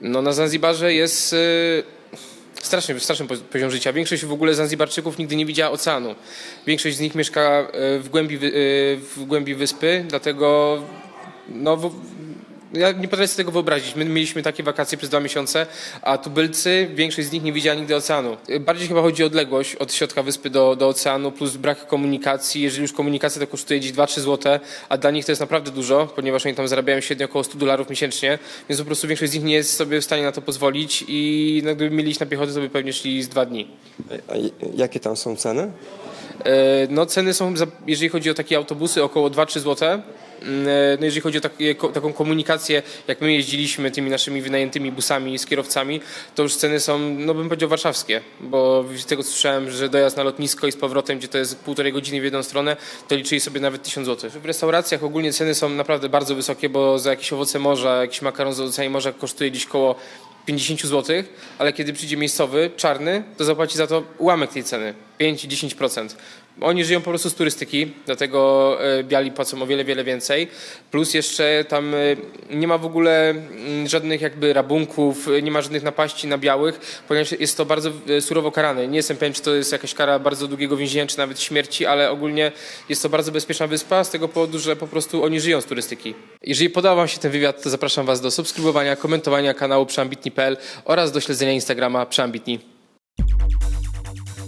No na Zanzibarze jest y, straszny, straszny poz- poziom życia. Większość w ogóle Zanzibarczyków nigdy nie widziała oceanu. Większość z nich mieszka y, w głębi, y, w głębi wyspy, dlatego no, ja nie potrafię sobie tego wyobrazić. My mieliśmy takie wakacje przez dwa miesiące, a tubylcy, większość z nich nie widziała nigdy oceanu. Bardziej chyba chodzi o odległość od środka wyspy do, do oceanu, plus brak komunikacji. Jeżeli już komunikacja to kosztuje gdzieś 2-3 zł, a dla nich to jest naprawdę dużo, ponieważ oni tam zarabiają średnio około 100 dolarów miesięcznie, więc po prostu większość z nich nie jest sobie w stanie na to pozwolić i no, gdyby mieli iść na piechotę, to by pewnie szli z dwa dni. A jakie tam są ceny? E, No ceny są, jeżeli chodzi o takie autobusy, około 2-3 zł. No jeżeli chodzi o takie, taką komunikację, jak my jeździliśmy tymi naszymi wynajętymi busami z kierowcami, to już ceny są, no bym powiedział, warszawskie, bo z tego słyszałem, że dojazd na lotnisko i z powrotem, gdzie to jest półtorej godziny w jedną stronę, to liczyli sobie nawet 1000 zł. W restauracjach ogólnie ceny są naprawdę bardzo wysokie, bo za jakieś owoce morza, jakiś makaron z owocami morza kosztuje gdzieś koło 50 zł, ale kiedy przyjdzie miejscowy, czarny, to zapłaci za to ułamek tej ceny, 5-10%. Oni żyją po prostu z turystyki, dlatego e, biali płacą o wiele, wiele więcej. Plus jeszcze tam e, nie ma w ogóle mm, żadnych jakby rabunków, e, nie ma żadnych napaści na białych, ponieważ jest to bardzo surowo karane. Nie jestem pewien, czy to jest jakaś kara bardzo długiego więzienia, czy nawet śmierci, ale ogólnie jest to bardzo bezpieczna wyspa z tego powodu, że po prostu oni żyją z turystyki. Jeżeli podobał Wam się ten wywiad, to zapraszam Was do subskrybowania, komentowania kanału przeambitni.pl oraz do śledzenia Instagrama przeambitni.